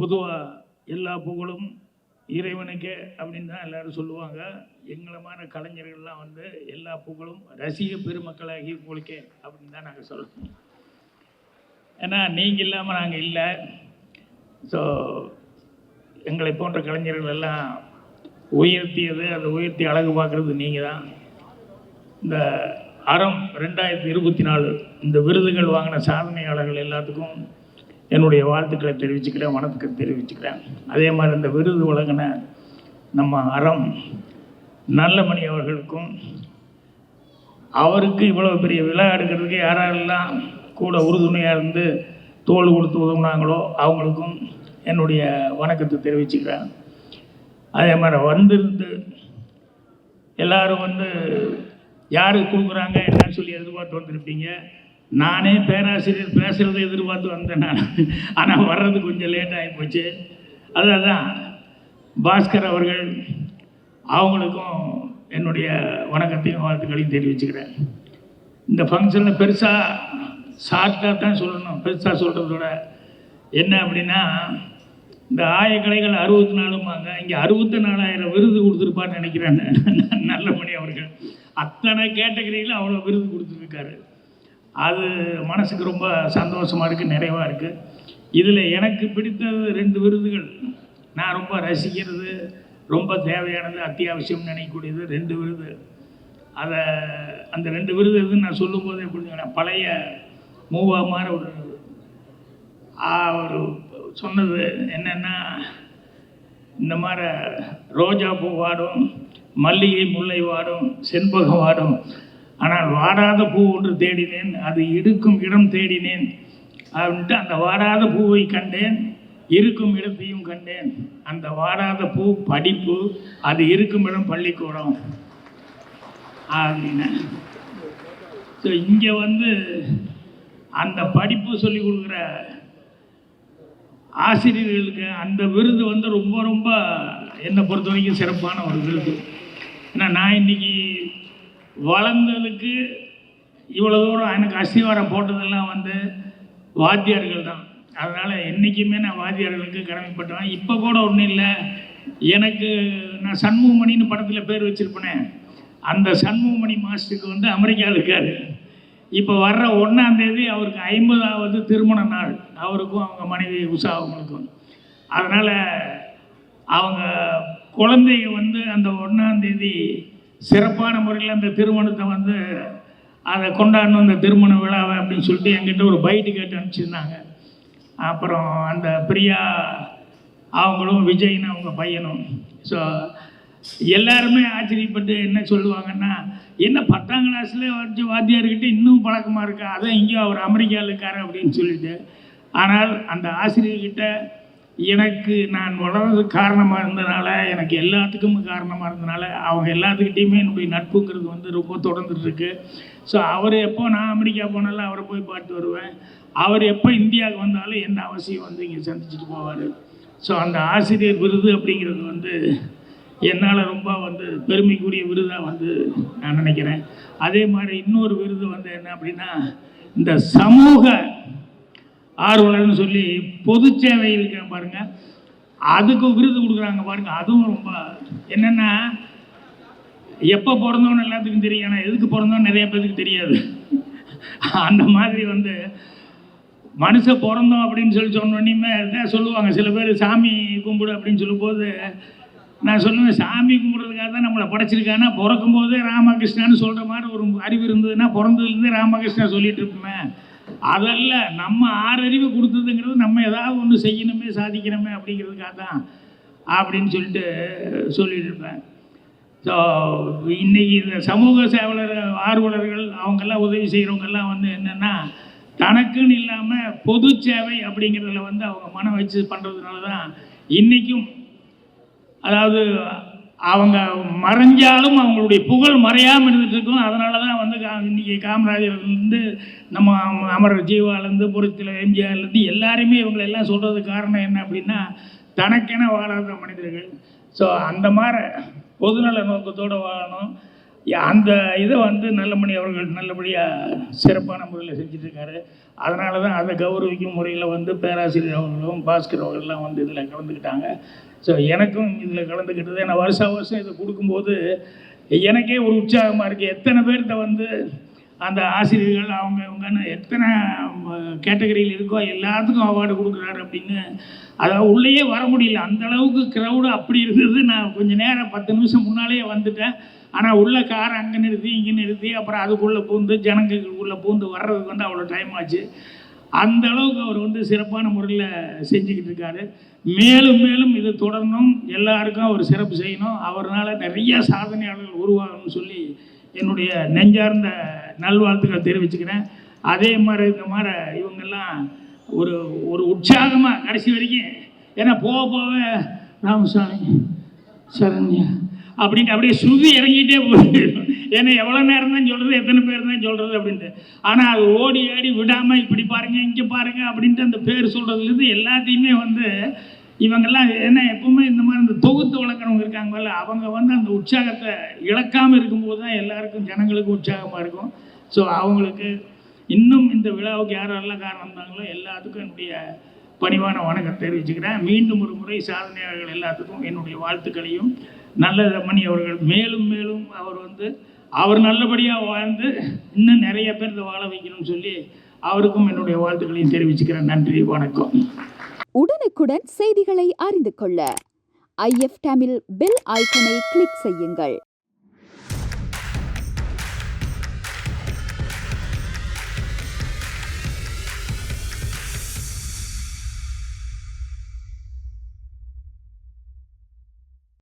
பொதுவாக எல்லா புகழும் இறைவனுக்கே அப்படின்னு தான் எல்லாரும் சொல்லுவாங்க. எங்களை மாதிரி கலைஞர்கள்லாம் வந்து எல்லா புகழும் ரசிக பெருமக்களாகி உங்களுக்கே அப்படின்னு தான் நாங்கள் சொல்லணும் ஏன்னா நீங்கள் இல்லாமல் நாங்கள் இல்லை. ஸோ எங்களை போன்ற கலைஞர்கள் எல்லாம் உயர்த்தியது அந்த உயர்த்தி அழகு பார்க்குறது நீங்கள் தான். இந்த அறம் ரெண்டாயிரத்தி இருபத்தி நாலு இந்த விருதுகள் வாங்கின சாதனையாளர்கள் எல்லாத்துக்கும் என்னுடைய வாழ்த்துக்களை தெரிவிச்சுக்கிறேன் வணக்கத்தை தெரிவிச்சுக்கிறேன். அதே மாதிரி இந்த விருது வழங்கின நம்ம அறம் நல்லமணி அவர்களுக்கும் அவருக்கு இவ்வளோ பெரிய விழா எடுக்கிறதுக்கு யாரெல்லாம் கூட உறுதுணையாக இருந்து தோல் கொடுத்து உதவுனாங்களோ அவங்களுக்கும் என்னுடைய வணக்கத்தை தெரிவிச்சுக்கிறேன். அதே மாதிரி வந்திருந்து எல்லாரும் வந்து யாருக்கு கொடுக்குறாங்க என்னன்னு சொல்லி எதிர்பார்த்து வந்திருப்பீங்க. நானே பேராசிரியர் பேசுகிறத எதிர்பார்த்து வந்தேன் நான். ஆனால் வர்றது கொஞ்சம் லேட் ஆகி போச்சு. அதுதான் பாஸ்கர் அவர்கள் அவங்களுக்கும் என்னுடைய வணக்கத்தையும் வாழ்த்துக்களையும் தெரிவிச்சுக்கிறேன். இந்த ஃபங்க்ஷனில் பெருசாக ஷார்ட்டாக தான் சொல்லணும். பெருசாக சொல்கிறதோட என்ன அப்படின்னா இந்த ஆயக்கலைகள் அறுபத்தி நாலுமாங்க இங்கே அறுபத்தி நாலாயிரம் விருது கொடுத்துருப்பான்னு நினைக்கிறேன். நல்லமணி அவர்கள். அத்தனை கேட்டகரியில் அவ்வளோ விருது கொடுத்துருக்காரு. அது மனசுக்கு ரொம்ப சந்தோஷமாக இருக்குது நிறைவாக இருக்குது இதில் எனக்கு பிடித்தது ரெண்டு விருதுகள். நான் ரொம்ப ரசிக்கிறது ரொம்ப தேவையானது அத்தியாவசியம் நினைக்கக்கூடியது ரெண்டு விருது. அதை அந்த ரெண்டு விருது எதுன்னு நான் சொல்லும்போது எப்படி பழைய மூவா ஒரு ஒரு சொன்னது என்னென்னா இந்த மாதிரி ரோஜா பூ வாடும் மல்லிகை முல்லை வாடும் செண்பகம் வாடும். ஆனால் வாடாத பூ ஒன்று தேடினேன் அது இருக்கும் இடம் தேடினேன். அப்படின்ட்டு அந்த வாடாத பூவை கண்டேன் இருக்கும் இடத்தையும் கண்டேன். அந்த வாடாத பூ படிப்பு அது இருக்கும் இடம் பள்ளிக்கூடம். அப்படின்னு. ஸோ இங்கே வந்து அந்த படிப்பு சொல்லி கொடுக்குற ஆசிரியர்களுக்கு அந்த விருது வந்து ரொம்ப ரொம்ப என்னை பொறுத்த வரைக்கும் சிறப்பான ஒரு விருது. ஏன்னா நான் இன்றைக்கி வளர்ந்ததுக்கு இவ்வளோ தூரம் எனக்கு அஸ்திவாரம் போட்டதெல்லாம் வந்து வாத்தியார்கள் தான். அதனால் என்றைக்குமே நான் வாத்தியார்களுக்கு கடமைப்பட்டுவேன். இப்போ கூட ஒன்றும் இல்லை. எனக்கு நான் சண்முகமணின்னு படத்தில் பேர் வச்சுருப்பேனே. அந்த சண்முகமணி மாஸ்டருக்கு வந்து அமெரிக்காவில் இருக்கார். இப்போ வர்ற ஒன்றாந்தேதி அவருக்கு ஐம்பதாவது திருமண நாள். அவருக்கும் அவங்க மனைவி உஷா அவங்களுக்கும். அதனால் அவங்க குழந்தைங்க வந்து அந்த ஒன்றாந்தேதி சிறப்பான முறையில் அந்த திருமணத்தை வந்து அதை கொண்டாடணும் அந்த திருமண விழாவை அப்படின்னு சொல்லிட்டு என்கிட்ட ஒரு பைட்டு கேட்டு அனுப்பிச்சிருந்தாங்க. அப்புறம் அந்த பிரியா அவங்களும் விஜய்னு அவங்க பையனும். ஸோ எல்லாருமே ஆச்சரியப்பட்டு என்ன சொல்லுவாங்கன்னா என்ன பத்தாம் கிளாஸில் வச்சு வாத்தியார்கிட்ட இன்னும் பழக்கமாக இருக்கா? அதான் இங்கேயும் அவர் அமெரிக்காவில் இருக்கார் அப்படின்னு சொல்லிட்டு. ஆனால் அந்த ஆசிரியர்கிட்ட எனக்கு நான் வளர்றதுக்கு காரணமாக இருந்தனால எனக்கு எல்லாத்துக்கும் காரணமாக இருந்தனால அவங்க எல்லாத்துக்கிட்டேயுமே என்னுடைய நட்புங்கிறது வந்து ரொம்ப தொடர்ந்துட்டுருக்கு. ஸோ அவர் எப்போ நான் அமெரிக்கா போனாலும் அவரை போய் பார்த்து வருவேன். அவர் எப்போ இந்தியாவுக்கு வந்தாலும் எந்த அவசியம் வந்து இங்கே சந்திச்சுட்டு போவார். ஸோ அந்த ஆசிரியர் விருது அப்படிங்கிறது வந்து என்னால் ரொம்ப வந்து பெருமைக்குரிய விருதாக வந்து நான் நினைக்கிறேன். அதே மாதிரி இன்னொரு விருது வந்து என்ன அப்படின்னா இந்த சமூக ஆர்வலர்னு சொல்லி பொது சேவை இருக்க பாருங்கள் அதுக்கு விருது கொடுக்குறாங்க பாருங்கள் அதுவும் ரொம்ப என்னென்னா எப்போ பிறந்தோன்னு எல்லாத்துக்கும் தெரியும். ஆனால் எதுக்கு பிறந்தோன்னு நிறைய பேருக்கு தெரியாது. அந்த மாதிரி வந்து மனுஷன் பிறந்தோம் அப்படின்னு சொல்லி சொன்னோன்னே தான் சொல்லுவாங்க. சில பேர் சாமி கும்பிடு அப்படின்னு சொல்லும்போது நான் சொல்லுவேன் சாமி கும்பிட்றதுக்காக தான் நம்மளை படைச்சிருக்கானா பிறக்கும் போதே ராமகிருஷ்ணான்னு சொல்கிற மாதிரி ஒரு அறிவு இருந்ததுன்னா பிறந்ததுலேருந்து ராமகிருஷ்ணா சொல்லிட்டு இருப்பேன் அதல்ல நம்ம ஆறறிவு கொடுத்ததுங்கிறது நம்ம ஏதாவது ஒன்று செய்யணுமே சாதிக்கணுமே அப்படிங்கிறதுக்காக தான் அப்படின்னு சொல்லிட்டு சொல்லியிருப்பேன் ஸோ இன்றைக்கி இந்த சமூக சேவலர் ஆர்வலர்கள் அவங்கெல்லாம் உதவி செய்கிறவங்கெல்லாம் வந்து என்னென்னா தனக்குன்னு இல்லாமல் பொது சேவை அப்படிங்கிறதுல வந்து அவங்க மனம் வச்சு பண்ணுறதுனால தான் இன்றைக்கும் அதாவது அவங்க மறைஞ்சாலும் அவங்களுடைய புகழ் மறையாமல் இருந்துட்டு அதனால தான் வந்து கா- காமராஜர்லேருந்து நம்ம அமரர் ஜீவாலேருந்து புரட்சியில் எம்ஜிஆர்லேருந்து எல்லாருமே இவங்களை எல்லாம் சொல்கிறதுக்கு காரணம் என்ன அப்படின்னா தனக்கென வாழாத மனிதர்கள். ஸோ அந்த மாதிரி பொதுநல நோக்கத்தோடு வாழணும். அந்த இதை வந்து நல்லமணி அவர்கள் நல்லபடியாக சிறப்பான முறையில் செஞ்சிட்ருக்காரு. அதனால தான் அதை கௌரவிக்கும் முறையில் வந்து பேராசிரியர் அவர்களும் பாஸ்கர் அவர்கள்லாம் வந்து இதில் கலந்துக்கிட்டாங்க. ஸோ எனக்கும் இதில் கலந்துக்கிட்டது நான் வருஷா வருஷம் இதை கொடுக்கும்போது எனக்கே ஒரு உற்சாகமாக இருக்குது எத்தனை பேர்த்த வந்து அந்த ஆசிரியர்கள் அவங்க இவங்கன்னு எத்தனை கேட்டகரியில் இருக்கோ எல்லாத்துக்கும் அவார்டு கொடுக்குறாரு அப்படின்னு அதாவது உள்ளேயே வர முடியல. அந்த அளவுக்கு க்ரௌடு அப்படி இருந்தது. நான் கொஞ்சம் நேரம் பத்து நிமிஷம் முன்னாலேயே வந்துட்டேன். ஆனால் உள்ள கார் அங்கே நிறுத்தி இங்கே நிறுத்தி அப்புறம் அதுக்குள்ளே பூந்து ஜனங்களுக்குள்ளே பூந்து வர்றதுக்கு வந்து அவ்வளோ டைம் ஆச்சு. அந்த அளவுக்கு அவர் வந்து சிறப்பான முறையில் செஞ்சுக்கிட்டு இருக்காரு. மேலும் மேலும் இது தொடரணும். எல்லாருக்கும் அவர் சிறப்பு செய்யணும். அவர்னால் நிறைய சாதனையாளர்கள் உருவாகணும்னு சொல்லி என்னுடைய நெஞ்சார்ந்த நல்வாழ்த்துக்களை தெரிவிச்சுக்கிறேன். அதே மாதிரி இந்த மாதிரி இவங்கெல்லாம் ஒரு ஒரு உற்சாகமாக கடைசி வரைக்கும் ஏன்னா போக போக ராமசாமி சரண்யா அப்படின்ட்டு அப்படியே ஸ்ருதி இறங்கிட்டே போயிடும் ஏன்னா எவ்வளோ நேரம் தான் சொல்கிறது எத்தனை பேர் தான் சொல்கிறது அப்படின்ட்டு. ஆனால் அது ஓடி ஆடி விடாமல் இப்படி பாருங்கள் இங்கே பாருங்கள் அப்படின்ட்டு அந்த பேர் சொல்கிறதுலேருந்து எல்லாத்தையுமே வந்து இவங்கெல்லாம் ஏன்னா எப்பவுமே இந்த மாதிரி இந்த தொகுத்து வளர்க்குறவங்க இருக்காங்கல்ல அவங்க வந்து அந்த உற்சாகத்தை இழக்காமல் இருக்கும்போது தான் எல்லாருக்கும் ஜனங்களுக்கு உற்சாகமாக இருக்கும். ஸோ அவங்களுக்கு இன்னும் இந்த விழாவுக்கு யாரெல்லாம் காரணம் இருந்தாங்களோ எல்லாத்துக்கும் என்னுடைய பணிவான வணக்கம் தெரிவிச்சுக்கிறேன். மீண்டும் ஒரு முறை சாதனையாளர்கள் எல்லாத்துக்கும் என்னுடைய வாழ்த்துக்களையும் நல்ல ரமணி அவர்கள் மேலும் மேலும் அவர் வந்து அவர் நல்லபடியாக வாழ்ந்து இன்னும் நிறைய பேர் இதை வாழ வைக்கணும்னு சொல்லி அவருக்கும் என்னுடைய வாழ்த்துக்களையும் தெரிவிச்சுக்கிறேன். நன்றி வணக்கம். உடனுக்குடன் செய்திகளை அறிந்து கொள்ள ஐஎஃப் தமிழ் பெல் ஐக்கனை கிளிக் செய்யுங்கள்.